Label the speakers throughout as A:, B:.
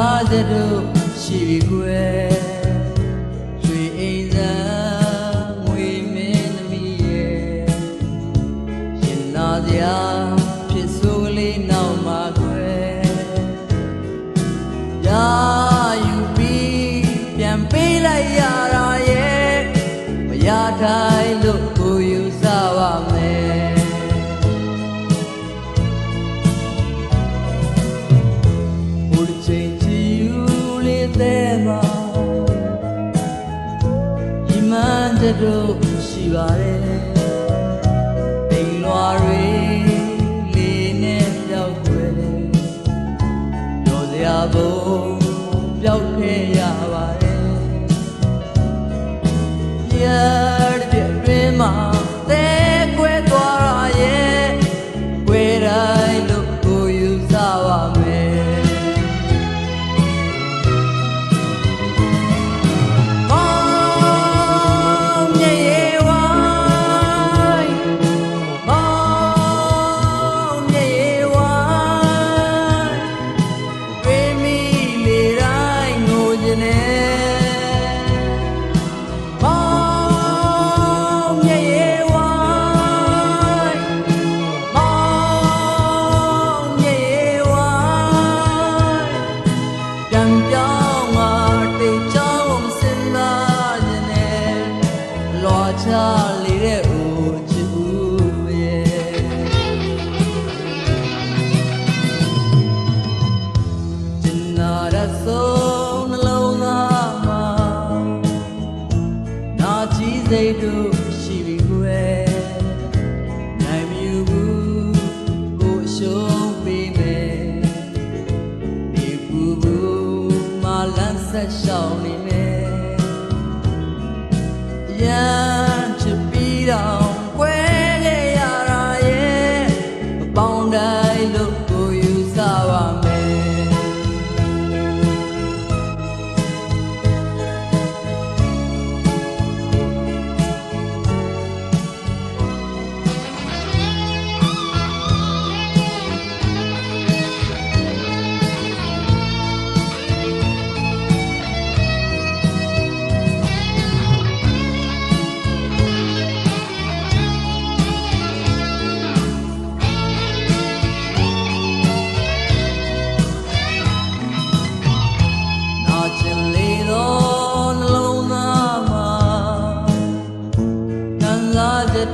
A: သားတို့ရှိပြီကွယ် ဖို့ပျောက်ခဲ့ရပါတယ် Yeah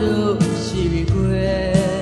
A: 都是为归。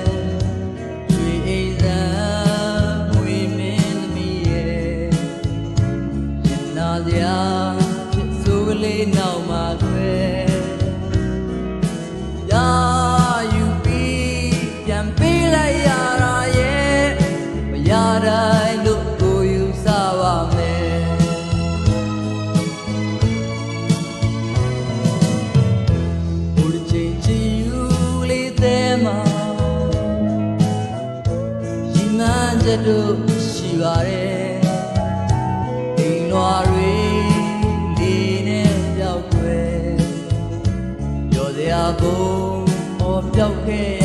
A: စရာကုန်မော်ပြောက်ခဲ့ရ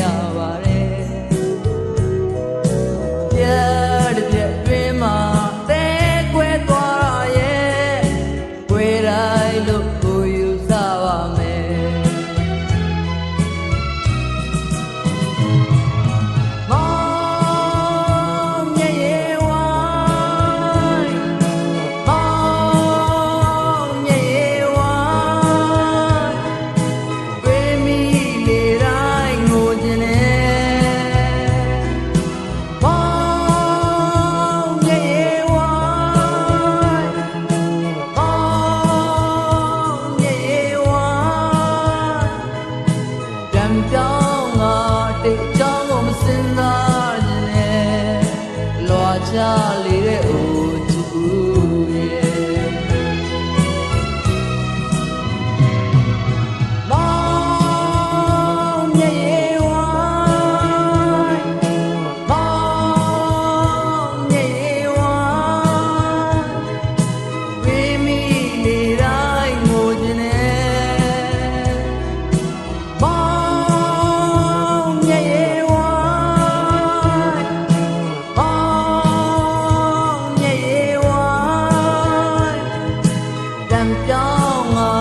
A: တံပြောင်းငါ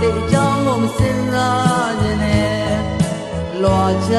A: တဲ့အကြောင်းကိုမစင်စားခြင်းနဲ့လွာချ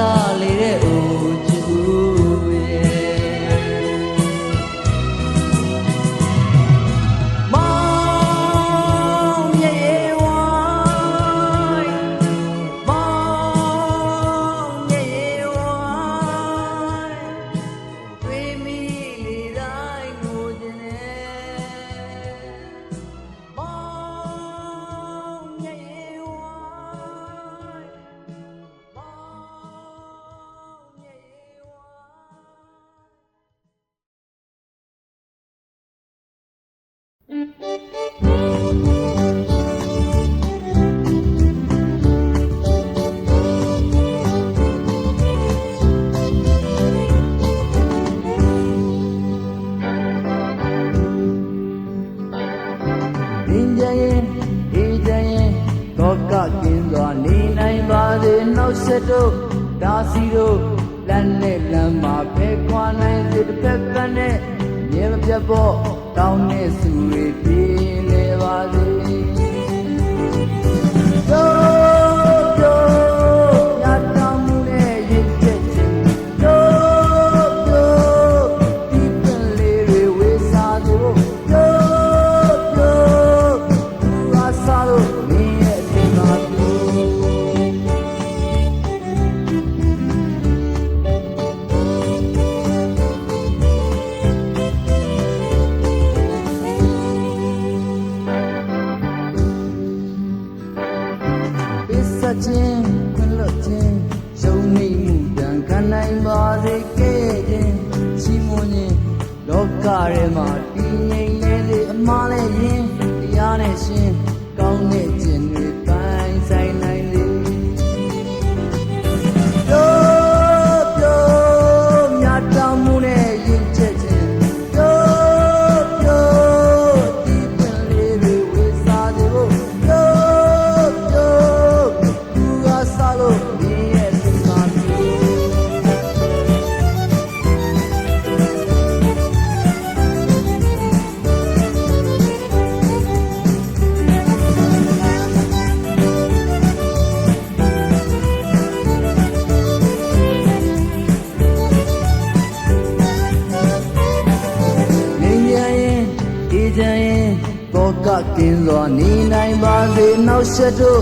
A: တို့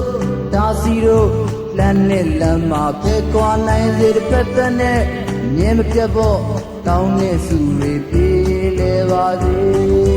A: ဒါစီတို့လမ်းနဲ့လမ်းမှာဖဲကွာနိုင်စေတစ်ဖက်သက်နဲ့မြင်မပြတ်ဖို့တောင်းနေစုတွေပြေးလေပါစေ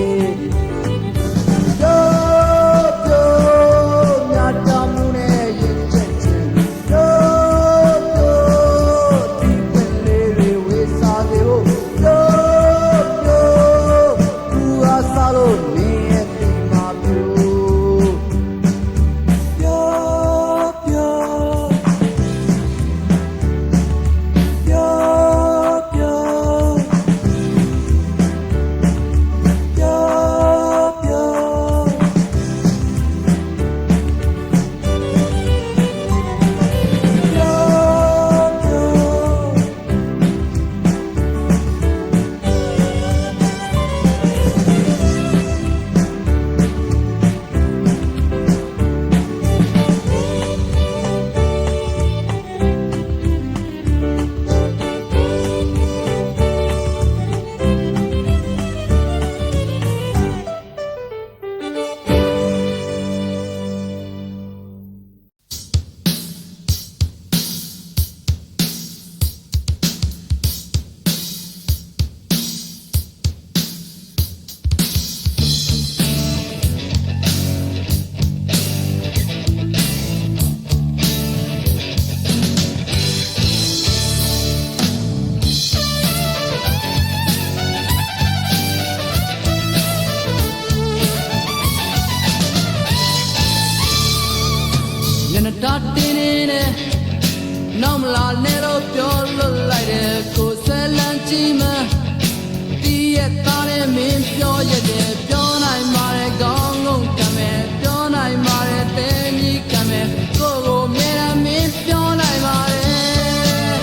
A: ပြောရတယ်ပြောနိုင်ပါတယ်ကောင်းလုံးကမယ်ပြောနိုင်ပါတယ်တဲမြီကမယ်ကိုကိုမဲရမင်းပြောနိုင်ပါတယ်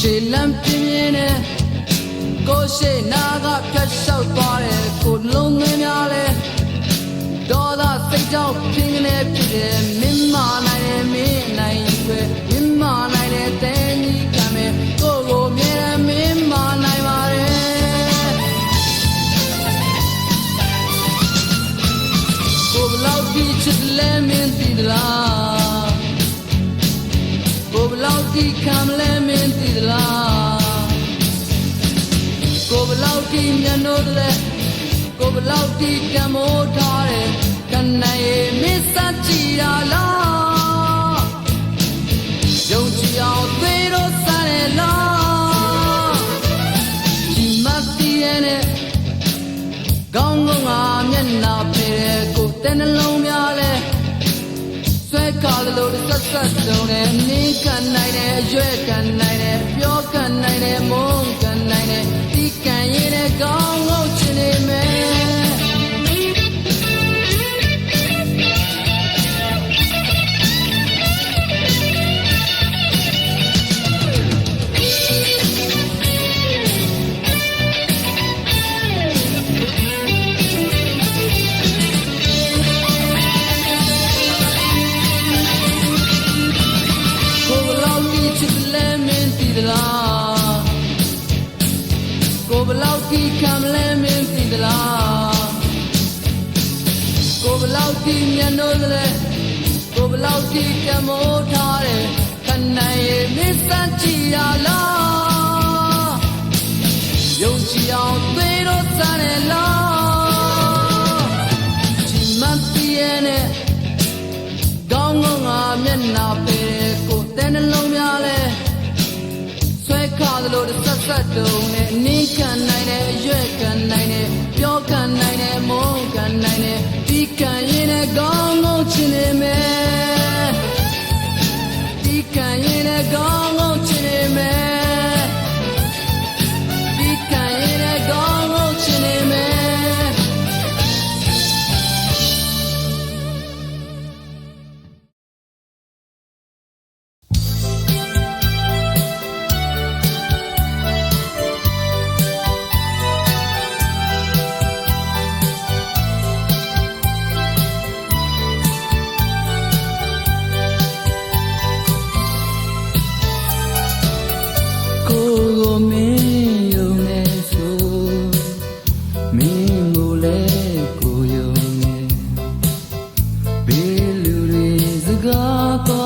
A: ခြေလမ်းပြင်းပြင်းနဲ့ကိုရှိနာကဖြတ်လျှောက်သွားတယ်ကိုလုံးငယ်များလဲဒေါသ ကြောင့်ပြင်းနေဖြစ်တယ်မင်းမနိုင်တယ်မင်းနိုင်ရွယ်မင်းမနိုင်တယ်တဲကြီးကမယ်ကိုကိုမြဲတယ်မင်းမနိုင်ပါတယ်ကိုဘလောက်ဒီချစ်လဲမင်းသိသလားကိုဘလောက်ဒီခံလဲမင်းသိသလားကိုဘလောက်ဒီမျက်နှာလဲကိုဘလောက်ဒီကံမိုးထားတယ် ကနိုင်ရဲ့မစ္စကြည်ရလားယုံကြည်အောင်သေတော့စားရလားဒီမတ်တီရဲ့နဲ့ကောင်းကောင်းငါမျက်နှာဖေးတဲ့ကိုယ်တဲ့နှလုံးများလဲဆွဲကားလို့ဆက်ဆက်တုံးနဲ့နင်းကန်နိုင်တဲ့အရွယ်ကန်နိုင်တဲ့ပြောကန်နိုင်တဲ့မုန်းကန်နိုင်တဲ့ဒီကန်ရည်တဲ့ကောင်းကောင်းချင်နေမယ် သိသလားကိုဘလောက်ဒီခံလဲမင်းသိသလားကိုဘလောက်ဒီမျက်နှာလဲကိုဘလောက်ဒီကမိုးထားတယ်ခဏရဲ့မစ္စကြည်ရလားယုံကြည်အောင်သေတော့စတယ်လားဒီမတ်တီရဲ့နဲ့ကောင်းကောင်းငါမျက်နှာပေကိုတဲ့နှလုံးများလဲဆွဲခါ သလိုတစ်ဆက်ဆက်တုံနဲ့အနည်းခံနိုင်တဲ့အရွယ်ခံနိုင်တဲ့ပြောခံနိုင်တဲ့မုန်းခံနိုင်တဲ့ဒီခံရင်နဲ့ကောင်းကောင်းချင်နေမယ် ကား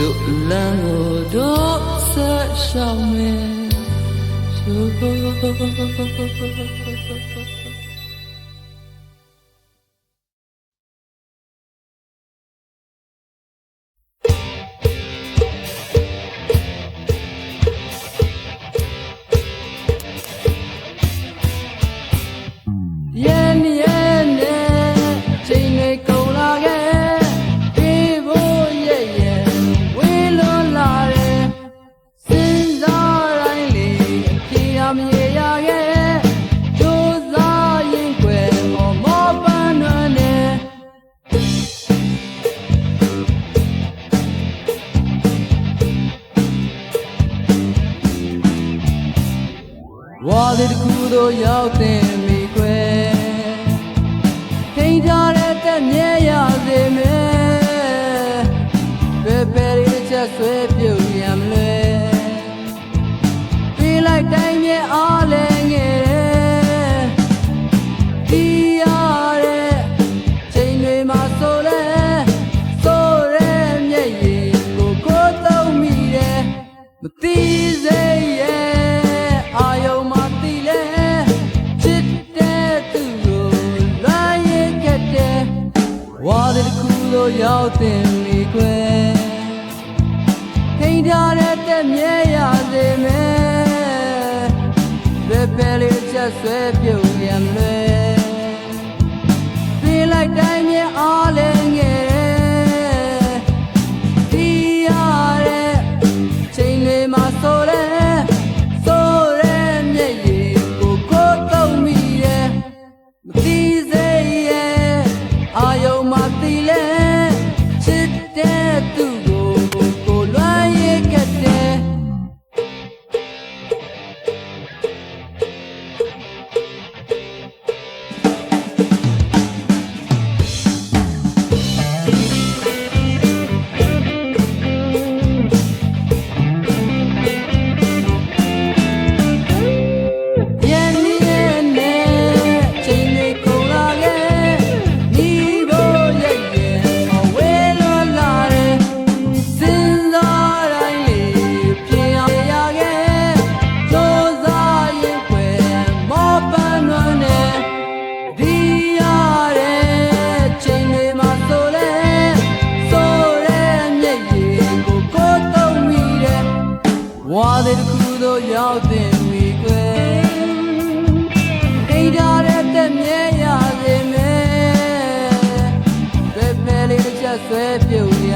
A: တို့လမ်းကိုတို့ဆက်ရှောင်မယ်
B: ရောက်တင်လီကွယ်ဟိန်းထားတဲ့တက်မြဲရစေမယ်ဘယ်ပဲလေးချက်ဆွဲပြုတ်ရမလဲ လေးတစ်ခုသို့ရောက်သည်ဝီကွယ်ခိန်ထားတဲ့သက်မြဲရစေမယ်ဘယ်မဲ့လေးတစ်ချက်ဆွဲပြုတ်ရ